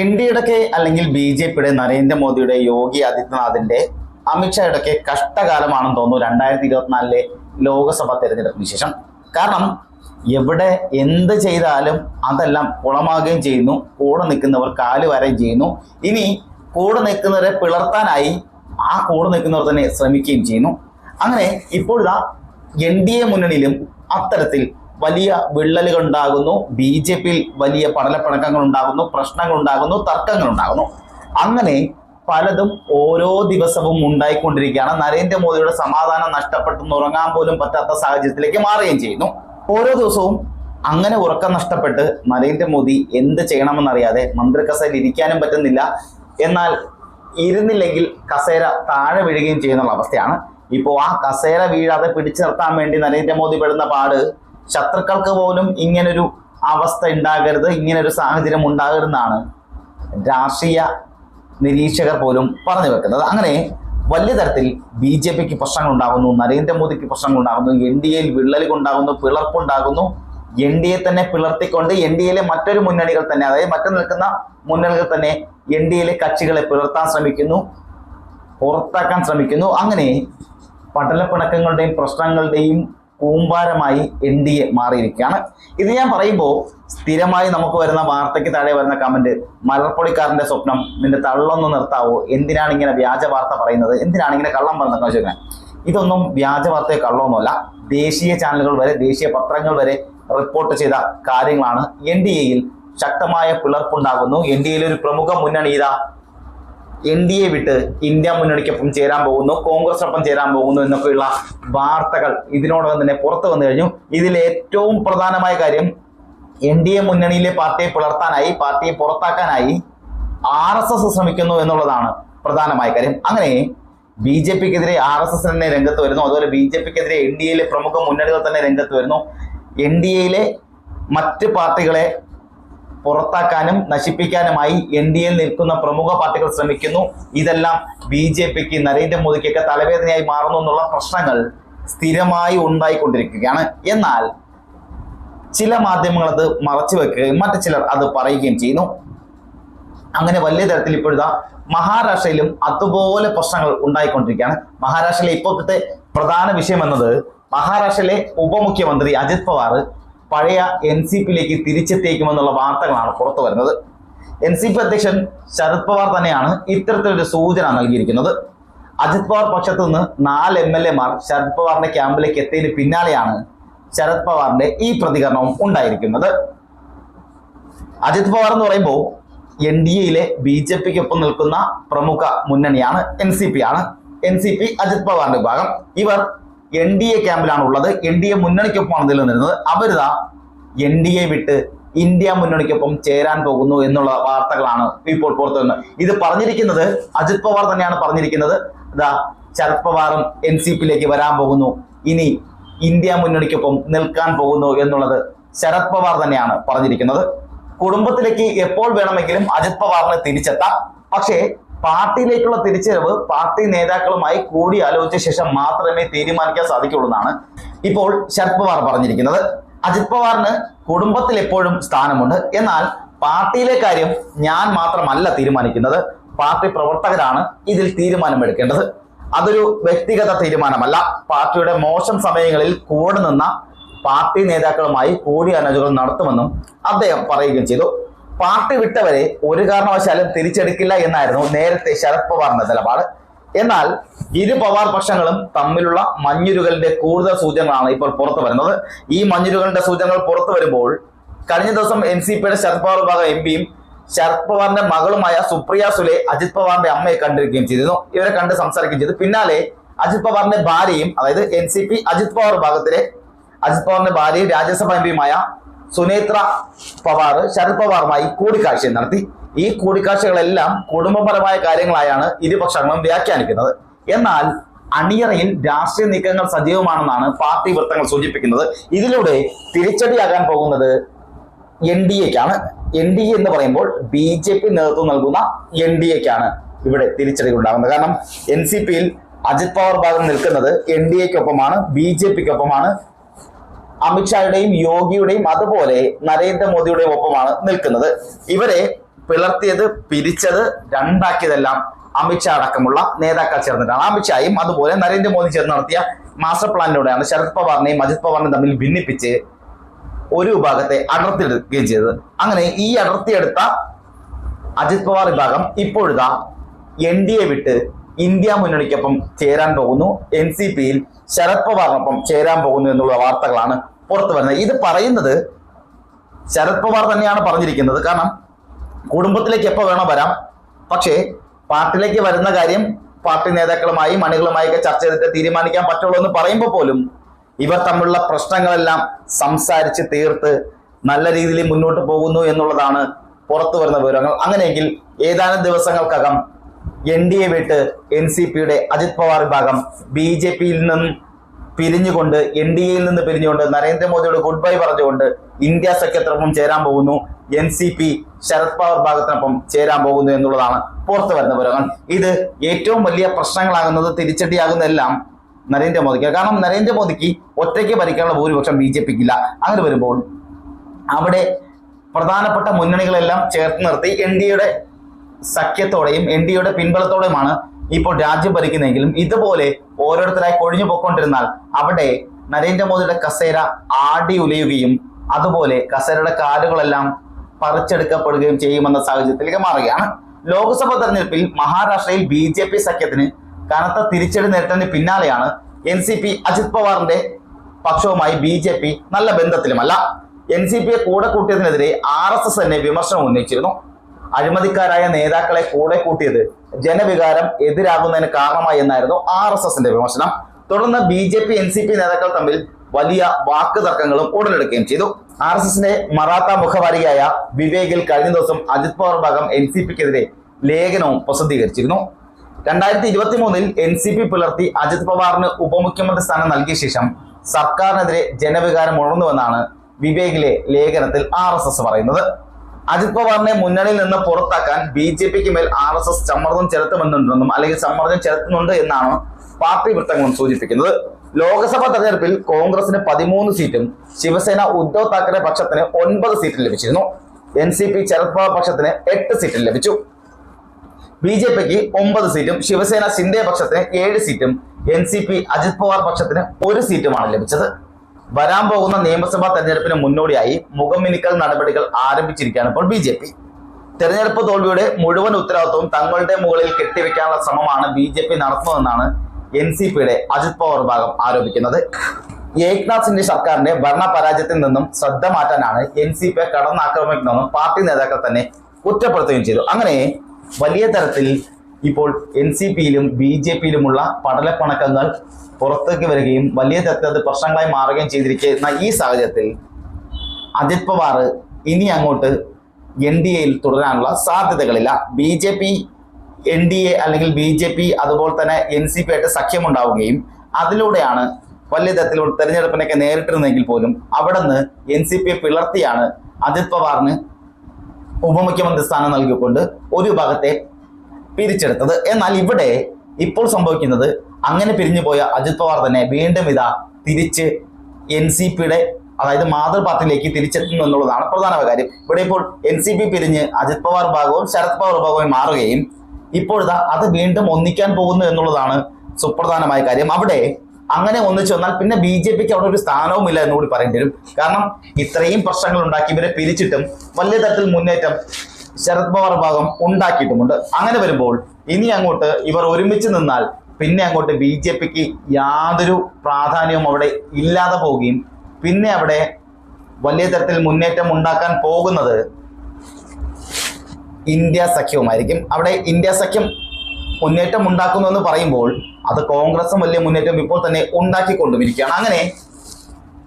N ഡിയുടെയൊക്കെ അല്ലെങ്കിൽ B J പിയുടെ നരേന്ദ്രമോദിയുടെ യോഗി ആദിത്യനാഥിന്റെ അമിത്ഷായുടെയൊക്കെ കഷ്ടകാലമാണെന്ന് തോന്നുന്നു രണ്ടായിരത്തി ഇരുപത്തിനാലിലെ ലോക്സഭ തെരഞ്ഞെടുപ്പിന് ശേഷം. കാരണം എവിടെ എന്ത് ചെയ്താലും അതെല്ലാം കുളമാകുകയും ചെയ്യുന്നു കൂടെ നിൽക്കുന്നവർ കാൽ വരെയും ചെയ്യുന്നു. ഇനി കൂടെ നിൽക്കുന്നവരെ പിളർത്താനായി ആ കൂടെ നിൽക്കുന്നവർ തന്നെ ശ്രമിക്കുകയും ചെയ്യുന്നു. അങ്ങനെ ഇപ്പോഴിതാ എൻ ഡി എ മുന്നണിയിലും അത്തരത്തിൽ വലിയ വിള്ളലുകൾ ഉണ്ടാകുന്നു ബി ജെ പിയിൽ വലിയ പടലപ്പിണക്കങ്ങൾ ഉണ്ടാകുന്നു പ്രശ്നങ്ങൾ ഉണ്ടാകുന്നു തർക്കങ്ങൾ ഉണ്ടാകുന്നു അങ്ങനെ പലതും ഓരോ ദിവസവും ഉണ്ടായിക്കൊണ്ടിരിക്കുകയാണ്. നരേന്ദ്രമോദിയുടെ സമാധാനം നഷ്ടപ്പെട്ടെന്ന് ഉറങ്ങാൻ പോലും പറ്റാത്ത സാഹചര്യത്തിലേക്ക് മാറുകയും ചെയ്യുന്നു. ഓരോ ദിവസവും അങ്ങനെ ഉറക്കം നഷ്ടപ്പെട്ട് നരേന്ദ്രമോദി എന്ത് ചെയ്യണമെന്നറിയാതെ മന്ത്രി കസേരയിൽ ഇരിക്കാനും പറ്റുന്നില്ല. എന്നാൽ ഇരുന്നില്ലെങ്കിൽ കസേര താഴെ വീഴുകയും ചെയ്യുന്നുള്ള അവസ്ഥയാണ്. ഇപ്പോൾ ആ കസേര വീഴാതെ പിടിച്ചു നിർത്താൻ വേണ്ടി നരേന്ദ്രമോദി പെടുന്ന പാട് ശത്രുക്കൾക്ക് പോലും ഇങ്ങനൊരു അവസ്ഥ ഉണ്ടാകരുത് ഇങ്ങനൊരു സാഹചര്യം ഉണ്ടാകരുതെന്നാണ് രാഷ്ട്രീയ നിരീക്ഷകർ പോലും പറഞ്ഞു വെക്കുന്നത്. അങ്ങനെ വലിയ തരത്തിൽ ബി ജെ പിക്ക് പ്രശ്നങ്ങൾ ഉണ്ടാകുന്നു നരേന്ദ്രമോദിക്ക് പ്രശ്നങ്ങൾ ഉണ്ടാകുന്നു എൻ ഡി എയിൽ വിള്ളലുകൾ ഉണ്ടാകുന്നു പിളർപ്പുണ്ടാകുന്നു. എൻ ഡി എ തന്നെ പിളർത്തിക്കൊണ്ട് എൻ ഡി എയിലെ മറ്റൊരു മുന്നണികൾ തന്നെ അതായത് മറ്റു നിൽക്കുന്ന മുന്നണികൾ തന്നെ എൻ ഡി എയിലെ കക്ഷികളെ പിളർത്താൻ ശ്രമിക്കുന്നു പുറത്താക്കാൻ ശ്രമിക്കുന്നു. അങ്ങനെ പടലപ്പിണക്കങ്ങളുടെയും പ്രശ്നങ്ങളുടെയും കൂമ്പാരമായി എൻ ഡി എ മാറിയിരിക്കുകയാണ്. ഇത് ഞാൻ പറയുമ്പോൾ സ്ഥിരമായി നമുക്ക് വരുന്ന വാർത്തയ്ക്ക് താഴെ വരുന്ന കമന്റ് മലർപ്പൊളിക്കാരന്റെ സ്വപ്നം നിന്റെ തള്ളൊന്ന് നിർത്താവോ? എന്തിനാണ് ഇങ്ങനെ വ്യാജ വാർത്ത പറയുന്നത്? എന്തിനാണ് ഇങ്ങനെ കള്ളം പറഞ്ഞത് വെച്ചാൽ ഇതൊന്നും വ്യാജ വാർത്തയോ കള്ളമൊന്നുമല്ല ദേശീയ ചാനലുകൾ വരെ ദേശീയ പത്രങ്ങൾ വരെ റിപ്പോർട്ട് ചെയ്ത കാര്യങ്ങളാണ് എൻ ഡി എയിൽ ശക്തമായ പിളർപ്പുണ്ടാകുന്നു. എൻ ഡി എയിൽ ഒരു പ്രമുഖ മുന്നണി ഇതാ എൻ ഡി എ വിട്ട് ഇന്ത്യ മുന്നണിക്കൊപ്പം ചേരാൻ പോകുന്നു കോൺഗ്രസിനൊപ്പം ചേരാൻ പോകുന്നു എന്നൊക്കെയുള്ള വാർത്തകൾ ഇതിനോടകം തന്നെ പുറത്തു വന്നു കഴിഞ്ഞു. ഇതിൽ ഏറ്റവും പ്രധാനമായ കാര്യം എൻ ഡി എ മുന്നണിയിലെ പാർട്ടിയെ പുലർത്താനായി പാർട്ടിയെ പുറത്താക്കാനായി ആർ എസ് എസ് ശ്രമിക്കുന്നു എന്നുള്ളതാണ് പ്രധാനമായ കാര്യം. അങ്ങനെ ബി ജെ പിക്കെതിരെ ആർ എസ് എസ് തന്നെ രംഗത്ത് വരുന്നു അതുപോലെ ബി ജെ പിക്കെതിരെ എൻ ഡി എയിലെ പ്രമുഖ മുന്നണികൾ തന്നെ രംഗത്ത് വരുന്നു. എൻ ഡി എയിലെ മറ്റ് പാർട്ടികളെ പുറത്താക്കാനും നശിപ്പിക്കാനുമായി എൻ ഡി എയിൽ നിൽക്കുന്ന പ്രമുഖ പാർട്ടികൾ ശ്രമിക്കുന്നു. ഇതെല്ലാം ബി ജെ പിക്ക് നരേന്ദ്രമോദിക്കൊക്കെ തലവേദനയായി മാറുന്നു എന്നുള്ള പ്രശ്നങ്ങൾ സ്ഥിരമായി ഉണ്ടായിക്കൊണ്ടിരിക്കുകയാണ്. എന്നാൽ ചില മാധ്യമങ്ങൾ അത് മറച്ചു വെക്കുകയും മറ്റു ചിലർ അത് പറയുകയും ചെയ്യുന്നു. അങ്ങനെ വലിയ തരത്തിൽ ഇപ്പോഴത്തെ മഹാരാഷ്ട്രയിലും അതുപോലെ പ്രശ്നങ്ങൾ ഉണ്ടായിക്കൊണ്ടിരിക്കുകയാണ്. മഹാരാഷ്ട്രയിലെ ഇപ്പോഴത്തെ പ്രധാന വിഷയം എന്നത് മഹാരാഷ്ട്രയിലെ ഉപമുഖ്യമന്ത്രി അജിത് പവാർ പഴയ എൻ സി പിയിലേക്ക് തിരിച്ചെത്തിയേക്കുമെന്നുള്ള വാർത്തകളാണ് പുറത്തു വരുന്നത്. എൻ സി പി അധ്യക്ഷൻ ശരത് പവാർ തന്നെയാണ് ഇത്തരത്തിലൊരു സൂചന നൽകിയിരിക്കുന്നത്. അജിത് പവാർ പക്ഷത്തു നിന്ന് നാല് എം എൽ എമാർ ശരത് പവാറിന്റെ ക്യാമ്പിലേക്ക് എത്തിയതിന് പിന്നാലെയാണ് ശരത് പവാറിന്റെ ഈ പ്രതികരണവും ഉണ്ടായിരിക്കുന്നത്. അജിത് പവാർ എന്ന് പറയുമ്പോൾ എൻ ഡി എയിലെ ബി ജെ പിക്ക് ഒപ്പം നിൽക്കുന്ന പ്രമുഖ മുന്നണിയാണ് എൻ സി പി ആണ്. എൻ സി പി അജിത് പവാറിന്റെ വിഭാഗം. ഇവർ എൻ ഡി എ ക്യാമ്പിലാണ് ഉള്ളത് എൻ ഡി എ മുന്നണിക്കൊപ്പമാണ് നിലനിന്നത് അവരിതാ എൻ ഡി എ വിട്ട് ഇന്ത്യ മുന്നണിക്കൊപ്പം ചേരാൻ പോകുന്നു എന്നുള്ള വാർത്തകളാണ് ഇപ്പോൾ പുറത്തു വന്നത്. ഇത് പറഞ്ഞിരിക്കുന്നത് അജിത് പവാർ തന്നെയാണ് പറഞ്ഞിരിക്കുന്നത്. ഇതാ ശരത് പവാറും എൻ സി പിയിലേക്ക് വരാൻ പോകുന്നു. ഇനി ഇന്ത്യ മുന്നണിക്കൊപ്പം നിൽക്കാൻ പോകുന്നു എന്നുള്ളത് ശരത് പവാർ തന്നെയാണ് പറഞ്ഞിരിക്കുന്നത്. കുടുംബത്തിലേക്ക് എപ്പോൾ വേണമെങ്കിലും അജിത് പവാറിന് തിരിച്ചെത്താം. പക്ഷേ പാർട്ടിയിലേക്കുള്ള തിരിച്ചുവരവ് പാർട്ടി നേതാക്കളുമായി കൂടി ആലോചിച്ച ശേഷം മാത്രമേ തീരുമാനിക്കാൻ സാധിക്കുള്ളൂ എന്നാണ് ഇപ്പോൾ ശരത് പവാർ പറഞ്ഞിരിക്കുന്നത്. അജിത് പവാറിന് കുടുംബത്തിൽ എപ്പോഴും സ്ഥാനമുണ്ട്. എന്നാൽ പാർട്ടിയിലെ കാര്യം ഞാൻ മാത്രമല്ല തീരുമാനിക്കുന്നത്. പാർട്ടി പ്രവർത്തകരാണ് ഇതിൽ തീരുമാനമെടുക്കേണ്ടത്. അതൊരു വ്യക്തിഗത തീരുമാനമല്ല. പാർട്ടിയുടെ മോശം സമയങ്ങളിൽ കൂടെ നിന്ന പാർട്ടി നേതാക്കളുമായി കൂടിയാലോചനകൾ നടത്തുമെന്നും അദ്ദേഹം പറയുകയും ചെയ്തു. പാർട്ടി വിട്ടവരെ ഒരു കാരണവശാലും തിരിച്ചെടുക്കില്ല എന്നായിരുന്നു നേരത്തെ ശരത് പവാറിന്റെ നിലപാട്. എന്നാൽ ഇരു പവാർ പക്ഷങ്ങളും തമ്മിലുള്ള മഞ്ഞുരുകളുടെ കൂടുതൽ സൂചനകളാണ് ഇപ്പോൾ പുറത്തു വരുന്നത്. ഈ മഞ്ഞുരുകളുടെ സൂചനകൾ പുറത്തു വരുമ്പോൾ കഴിഞ്ഞ ദിവസം എൻ സി പിയുടെ ശരത് പവാർ വിഭാഗം എം പിയും ശരത് പവാറിന്റെ മകളുമായ സുപ്രിയ സുലെ അജിത് പവാറിന്റെ അമ്മയെ കണ്ടിരിക്കുകയും ചെയ്തിരുന്നു. ഇവരെ കണ്ട് സംസാരിക്കുകയും ചെയ്തു. പിന്നാലെ അജിത് പവാറിന്റെ ഭാര്യയും അതായത് N C P Ajit Pawar വിഭാഗത്തിലെ അജിത് പവാറിന്റെ ഭാര്യയും രാജ്യസഭ എം പിയുമായ സുനേത്ര പവാർ ശരത് പവാറുമായി കൂടിക്കാഴ്ച നടത്തി. ഈ കൂടിക്കാഴ്ചകളെല്ലാം കുടുംബപരമായ കാര്യങ്ങളായാണ് ഇരുപക്ഷങ്ങളും വ്യാഖ്യാനിക്കുന്നത്. എന്നാൽ അണിയറയിൽ രാഷ്ട്രീയ നീക്കങ്ങൾ സജീവമാണെന്നാണ് പാർട്ടി വൃത്തങ്ങൾ സൂചിപ്പിക്കുന്നത്. ഇതിലൂടെ തിരിച്ചടിയാകാൻ പോകുന്നത് എൻ ഡി എക്കാണ്. എൻ ഡി എ എന്ന് പറയുമ്പോൾ ബി ജെ പി നേതൃത്വം നൽകുന്ന എൻ ഡി എക്കാണ് ഇവിടെ തിരിച്ചടികൾ ഉണ്ടാകുന്നത് കാരണം എൻ സി പിയിൽ അജിത് പവാർ ഭാഗം നിൽക്കുന്നത് എൻ ഡി എക്കൊപ്പമാണ് ബി ജെ പിക്കൊപ്പമാണ്. അമിത്ഷായുടെയും യോഗിയുടെയും അതുപോലെ നരേന്ദ്രമോദിയുടെയും ഒപ്പമാണ് നിൽക്കുന്നത്. ഇവരെ പിളർത്തിയത് പിരിച്ചത് രണ്ടാക്കിയതെല്ലാം അമിത്ഷാ അടക്കമുള്ള നേതാക്കൾ ചേർന്നിട്ടാണ്. അമിത്ഷായും അതുപോലെ നരേന്ദ്രമോദി ചേർന്ന് നടത്തിയ മാസ്റ്റർ പ്ലാനിലൂടെയാണ് ശരത് പവാറിനെയും അജിത് പവാറിനെയും തമ്മിൽ ഭിന്നിപ്പിച്ച് ഒരു വിഭാഗത്തെ അടർത്തിയെടുക്കുകയും ചെയ്തത്. അങ്ങനെ ഈ അടർത്തിയെടുത്ത അജിത് പവാർ വിഭാഗം ഇപ്പോഴിതാ എൻ ഡി എ വിട്ട് ഇന്ത്യ മുന്നണിക്കൊപ്പം ചേരാൻ പോകുന്നു. എൻ സി പിയിൽ ശരത് പവാറിനൊപ്പം ചേരാൻ പോകുന്നു എന്നുള്ള വാർത്തകളാണ് പുറത്തു വരുന്നത്. ഇത് പറയുന്നത് ശരത് പവാർ തന്നെയാണ് പറഞ്ഞിരിക്കുന്നത്. കാരണം കുടുംബത്തിലേക്ക് എപ്പോൾ വേണോ വരാം. പക്ഷേ പാർട്ടിയിലേക്ക് വരുന്ന കാര്യം പാർട്ടി നേതാക്കളുമായി മണികളുമായി ഒക്കെ ചർച്ച ചെയ്തിട്ട് തീരുമാനിക്കാൻ പറ്റുള്ളൂ എന്ന് പറയുമ്പോൾ പോലും ഇവർ തമ്മിലുള്ള പ്രശ്നങ്ങളെല്ലാം സംസാരിച്ച് തീർത്ത് നല്ല രീതിയിൽ മുന്നോട്ട് പോകുന്നു എന്നുള്ളതാണ് പുറത്തു വരുന്ന വിവരങ്ങൾ. അങ്ങനെയെങ്കിൽ ഏതാനും ദിവസങ്ങൾക്കകം എൻ ഡി എ വിട്ട് എൻ സി പിയുടെ അജിത് പവാർ വിഭാഗം ബി ജെ പിയിൽ നിന്നും പിരിഞ്ഞുകൊണ്ട് എൻ ഡി എയിൽ നിന്ന് പിരിഞ്ഞുകൊണ്ട് നരേന്ദ്രമോദിയോട് ഗുഡ് ബൈ പറഞ്ഞുകൊണ്ട് ഇന്ത്യ സഖ്യത്തിനൊപ്പം ചേരാൻ പോകുന്നു. N C P Sharad Pawar ഭാഗത്തിനൊപ്പം ചേരാൻ പോകുന്നു എന്നുള്ളതാണ് പുറത്തു വരുന്ന വിവരങ്ങൾ. ഇത് ഏറ്റവും വലിയ പ്രശ്നങ്ങളാകുന്നത് തിരിച്ചടിയാകുന്നതെല്ലാം നരേന്ദ്രമോദിക്ക് കാരണം നരേന്ദ്രമോദിക്ക് ഒറ്റയ്ക്ക് ഭരിക്കാനുള്ള ഭൂരിപക്ഷം ബി ജെ പിക്കില്ല. അങ്ങനെ വരുമ്പോൾ അവിടെ പ്രധാനപ്പെട്ട മുന്നണികളെല്ലാം ചേർത്ത് നിർത്തി എൻ ഡി എയുടെ സഖ്യത്തോടെയും എൻ ഡി എയുടെ പിൻബലത്തോടെയുമാണ് ഇപ്പോൾ രാജ്യം ഭരിക്കുന്നതെങ്കിലും ഇതുപോലെ ഓരോരുത്തരായി കൊഴിഞ്ഞു പോയിക്കൊണ്ടിരുന്നാൽ അവിടെ നരേന്ദ്രമോദിയുടെ കസേര ആടി ഉലയുകയും അതുപോലെ കസേരയുടെ കാലുകളെല്ലാം പറിച്ചെടുക്കപ്പെടുകയും ചെയ്യുമെന്ന സാഹചര്യത്തിലേക്ക് മാറുകയാണ്. ലോക്സഭാ തെരഞ്ഞെടുപ്പിൽ മഹാരാഷ്ട്രയിൽ ബി ജെ പി സഖ്യത്തിന് കനത്ത തിരിച്ചടി നേരിട്ടതിന് പിന്നാലെയാണ് എൻ സി പി അജിത് പവാറിന്റെ പക്ഷവുമായി ബി ജെ പി നല്ല ബന്ധത്തിലുമല്ല. എൻ സി പിയെ കൂടെ കൂട്ടിയതിനെതിരെ ആർ എസ് എസ് തന്നെ വിമർശനം ഉന്നയിച്ചിരുന്നു. അഴിമതിക്കാരായ നേതാക്കളെ കൂടെ കൂട്ടിയത് ജനവികാരം എതിരാകുന്നതിന് കാരണമായി എന്നായിരുന്നു ആർ എസ് എസിന്റെ വിമർശനം. തുടർന്ന് B J P N C P നേതാക്കൾ തമ്മിൽ വലിയ വാക്ക് തർക്കങ്ങളും ഉടലെടുക്കുകയും ചെയ്തു. ആർ എസ് എസിന്റെ മറാത്ത മുഖവാരികയായ വിവേകിൽ കഴിഞ്ഞ ദിവസം അജിത് പവാർ ഭാഗം എൻ സി പിക്കെതിരെ ലേഖനവും പ്രസിദ്ധീകരിച്ചിരുന്നു. രണ്ടായിരത്തി ഇരുപത്തി മൂന്നിൽ എൻ സി പി പുലർത്തി അജിത് പവാറിന് ഉപമുഖ്യമന്ത്രി സ്ഥാനം നൽകിയ ശേഷം സർക്കാരിനെതിരെ ജനവികാരം ഉണർന്നുവെന്നാണ് വിവേകിലെ ലേഖനത്തിൽ ആർ പറയുന്നത്. അജിത് പവാറിനെ മുന്നണിയിൽ നിന്ന് പുറത്താക്കാൻ ബി ജെ പിക്ക് മേൽ ആർ എസ് എസ് സമ്മർദ്ദം ചെലുത്തുമെന്നുണ്ടെന്നും അല്ലെങ്കിൽ സമ്മർദ്ദം ചെലുത്തുന്നുണ്ട് എന്നാണ് പാർട്ടി വൃത്തങ്ങളും സൂചിപ്പിക്കുന്നത്. ലോക്സഭാ തെരഞ്ഞെടുപ്പിൽ കോൺഗ്രസിന് പതിമൂന്ന് സീറ്റും ശിവസേന ഉദ്ധവ് താക്കറെ പക്ഷത്തിന് ഒൻപത് സീറ്റും ലഭിച്ചിരുന്നു. N C P Sharad Pawar പക്ഷത്തിന് എട്ട് സീറ്റും ലഭിച്ചു. ബി ജെ പിക്ക് ഒമ്പത് സീറ്റും ശിവസേന സിന്ധ്യ പക്ഷത്തിന് ഏഴ് സീറ്റും N C P Ajit Pawar പക്ഷത്തിന് ഒരു സീറ്റുമാണ് ലഭിച്ചത്. വരാൻ പോകുന്ന നിയമസഭാ തെരഞ്ഞെടുപ്പിന് മുന്നോടിയായി മുഖമിനുക്കൽ നടപടികൾ ആരംഭിച്ചിരിക്കുകയാണ് ഇപ്പോൾ ബി ജെ പി. തെരഞ്ഞെടുപ്പ് തോൽവിയുടെ മുഴുവൻ ഉത്തരവാദിത്വവും തങ്ങളുടെ മുകളിൽ കെട്ടിവെക്കാനുള്ള ശ്രമമാണ് ബി ജെ പി നടത്തുന്നതെന്നാണ് എൻ സി പിയുടെ അജിത് പവാർ വിഭാഗം ആരോപിക്കുന്നത്. ഏക്നാഥ് സിംഗ് സർക്കാരിന്റെ ഭരണ പരാജയത്തിൽ നിന്നും ശ്രദ്ധ മാറ്റാനാണ് എൻ സി പി കടന്നാക്രമിക്കുന്നതെന്നും പാർട്ടി നേതാക്കൾ തന്നെ കുറ്റപ്പെടുത്തുകയും ചെയ്തു. അങ്ങനെ വലിയ തരത്തിൽ ഇപ്പോൾ എൻ സി പിയിലും ബി ജെ പിയിലുമുള്ള പടലപ്പണക്കങ്ങൾ പുറത്തേക്ക് വരികയും വലിയ തരത്തിൽ അത് പ്രശ്നങ്ങളായി മാറുകയും ചെയ്തിരിക്കുന്ന ഈ സാഹചര്യത്തിൽ അജിത് പവാർ ഇനി അങ്ങോട്ട് എൻ ഡി എയിൽ തുടരാനുള്ള സാധ്യതകളില്ല. B J P N D A അല്ലെങ്കിൽ ബി ജെ പി അതുപോലെ തന്നെ എൻ സി പി ആയിട്ട് സഖ്യമുണ്ടാവുകയും അതിലൂടെയാണ് വലിയ തരത്തിലുള്ള തെരഞ്ഞെടുപ്പിനൊക്കെ നേരിട്ടിരുന്നെങ്കിൽ പോലും അവിടെ നിന്ന് എൻ സി പിയെ പിളർത്തിയാണ് അജിത് പവാറിന് ഉപമുഖ്യമന്ത്രി സ്ഥാനം നൽകിക്കൊണ്ട് ഒരു ഭാഗത്തെ പിരിച്ചെടുത്തത്. എന്നാൽ ഇവിടെ ഇപ്പോൾ സംഭവിക്കുന്നത് അങ്ങനെ പിരിഞ്ഞു പോയ അജിത് പവാർ തന്നെ വീണ്ടും ഇതാ തിരിച്ച് എൻ സി പിയുടെ അതായത് മാതൃ പാർട്ടിയിലേക്ക് തിരിച്ചെത്തുന്നു എന്നുള്ളതാണ് പ്രധാന കാര്യം. ഇവിടെ ഇപ്പോൾ എൻ സി പി പിരിഞ്ഞ് അജിത് പവാർ ഭാഗവും ശരത് പവാർ ഭാഗവും മാറുകയും ഇപ്പോഴിതാ അത് വീണ്ടും ഒന്നിക്കാൻ പോകുന്നു എന്നുള്ളതാണ് സുപ്രധാനമായ കാര്യം. അവിടെ അങ്ങനെ ഒന്നിച്ചു വന്നാൽ പിന്നെ ബി ജെ പിക്ക് അവിടെ ഒരു സ്ഥാനവും ഇല്ല എന്നുകൂടി പറയേണ്ടി വരും. കാരണം ഇത്രയും പ്രശ്നങ്ങൾ ഉണ്ടാക്കി ഇവരെ പിരിച്ചിട്ടും വലിയ തരത്തിൽ മുന്നേറ്റം ശരത് പവാർ ഭാഗം ഉണ്ടാക്കിയിട്ടുമുണ്ട്. അങ്ങനെ വരുമ്പോൾ ഇനി അങ്ങോട്ട് ഇവർ ഒരുമിച്ച് നിന്നാൽ പിന്നെ അങ്ങോട്ട് ബി ജെ പിക്ക് യാതൊരു പ്രാധാന്യവും അവിടെ ഇല്ലാതെ പോവുകയും പിന്നെ അവിടെ വലിയ തരത്തിൽ മുന്നേറ്റം ഉണ്ടാക്കാൻ പോകുന്നത് ഇന്ത്യ സഖ്യവുമായിരിക്കും. അവിടെ ഇന്ത്യ സഖ്യം മുന്നേറ്റം ഉണ്ടാക്കുന്നു എന്ന് പറയുമ്പോൾ അത് കോൺഗ്രസും വലിയ മുന്നേറ്റം ഇപ്പോൾ തന്നെ ഉണ്ടാക്കിക്കൊണ്ടുമിരിക്കുകയാണ്. അങ്ങനെ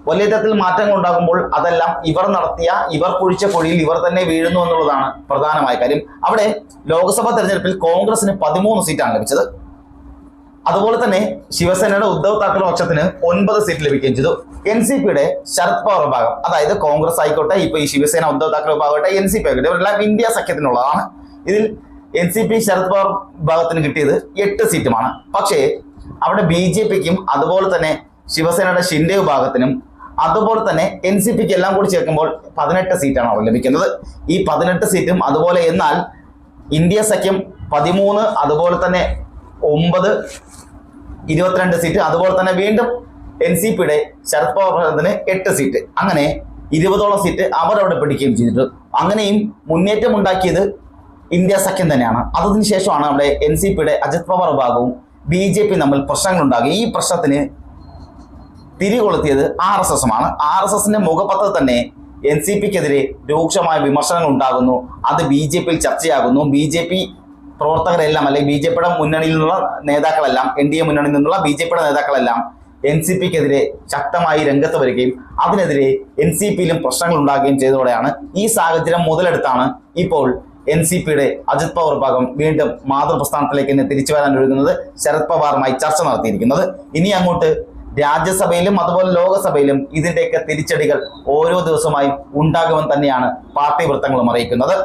വലിയ തരത്തിൽ മാറ്റങ്ങൾ ഉണ്ടാകുമ്പോൾ അതെല്ലാം ഇവർ നടത്തിയ ഇവർ കുഴിച്ച കുഴിയിൽ ഇവർ തന്നെ വീഴുന്നു എന്നുള്ളതാണ് പ്രധാനമായ കാര്യം. അവിടെ ലോക്സഭാ തെരഞ്ഞെടുപ്പിൽ കോൺഗ്രസിന് പതിമൂന്ന് സീറ്റാണ് ലഭിച്ചത്. അതുപോലെ തന്നെ ശിവസേനയുടെ ഉദ്ധവ് താക്കറെ പക്ഷത്തിന് ഒൻപത് സീറ്റ് ലഭിക്കുകയും ചെയ്തു. എൻ സി പിയുടെ ശരത് പവർ വിഭാഗം അതായത് കോൺഗ്രസ് ആയിക്കോട്ടെ ഇപ്പൊ ഈ ശിവസേന ഉദ്ധവ് താക്കറെ വിഭാഗമായിട്ട് എൻ സി പി ആയിക്കോട്ടെ ഇവരെല്ലാം ഇന്ത്യ സഖ്യത്തിനുള്ളതാണ്. ഇതിൽ N C P Sharad Pawar വിഭാഗത്തിന് കിട്ടിയത് എട്ട് സീറ്റുമാണ്. പക്ഷേ അവിടെ ബി ജെ പിക്കും അതുപോലെ തന്നെ ശിവസേനയുടെ ഷിൻഡെ വിഭാഗത്തിനും അതുപോലെ തന്നെ എൻ സി പിക്ക് എല്ലാം കൂടി ചേർക്കുമ്പോൾ പതിനെട്ട് സീറ്റാണ് അവർ ലഭിക്കുന്നത്. ഈ പതിനെട്ട് സീറ്റും അതുപോലെ എന്നാൽ ഇന്ത്യ സഖ്യം പതിമൂന്ന് അതുപോലെ തന്നെ ഒമ്പത് ഇരുപത്തിരണ്ട് സീറ്റ് അതുപോലെ തന്നെ വീണ്ടും എൻ സി പിയുടെ ശരത് പവാറിന് എട്ട് സീറ്റ്. അങ്ങനെ ഇരുപതോളം സീറ്റ് അവർ അവിടെ പിടിക്കുകയും ചെയ്തിട്ടുണ്ട്. അങ്ങനെയും മുന്നേറ്റം ഉണ്ടാക്കിയത് ഇന്ത്യ സഖ്യം തന്നെയാണ്. അതിനുശേഷമാണ് അവിടെ എൻ സി പിയുടെ അജിത് പവാർ വിഭാഗവും ബി ജെ പി തമ്മിൽ പ്രശ്നങ്ങൾ ഉണ്ടാകും ഈ പ്രശ്നത്തിന് തിരികൊളുത്തിയത് ആർ എസ് ആണ് ആർ എസ് എസിന്റെ മുഖപത്രത്തിൽ തന്നെ എൻ സി പിക്കെതിരെ രൂക്ഷമായ വിമർശനങ്ങൾ ഉണ്ടാകുന്നു. അത് ബി ജെ പിയിൽ ചർച്ചയാകുന്നു. ബി ജെ പി പ്രവർത്തകരെല്ലാം അല്ലെങ്കിൽ ബി ജെ പിയുടെ മുന്നണിയിൽ നിന്നുള്ള നേതാക്കളെല്ലാം എൻ ഡി എ മുന്നണിയിൽ നിന്നുള്ള ബി ജെ പിയുടെ നേതാക്കളെല്ലാം എൻ സി പിക്കെതിരെ ശക്തമായി രംഗത്ത് വരികയും അതിനെതിരെ എൻ സി പിയിലും പ്രശ്നങ്ങൾ ഉണ്ടാകുകയും ചെയ്തതോടെയാണ് ഈ സാഹചര്യം മുതലെടുത്താണ് ഇപ്പോൾ എൻ സി പിയുടെ അജിത് പവർ ഭാഗം വീണ്ടും മാതൃപ്രസ്ഥാനത്തിലേക്ക് തന്നെ തിരിച്ചു വരാൻ ഒരുങ്ങുന്നത്. ശരത് പവാറുമായി ചർച്ച നടത്തിയിരിക്കുന്നത്. ഇനി അങ്ങോട്ട് രാജ്യസഭയിലും അതുപോലെ ലോകസഭയിലും ഇതിന്റെയൊക്കെ തിരിച്ചടികൾ ഓരോ ദിവസമായി ഉണ്ടാകുമെന്ന് തന്നെയാണ് പാർട്ടി വൃത്തങ്ങളും അറിയിക്കുന്നത്.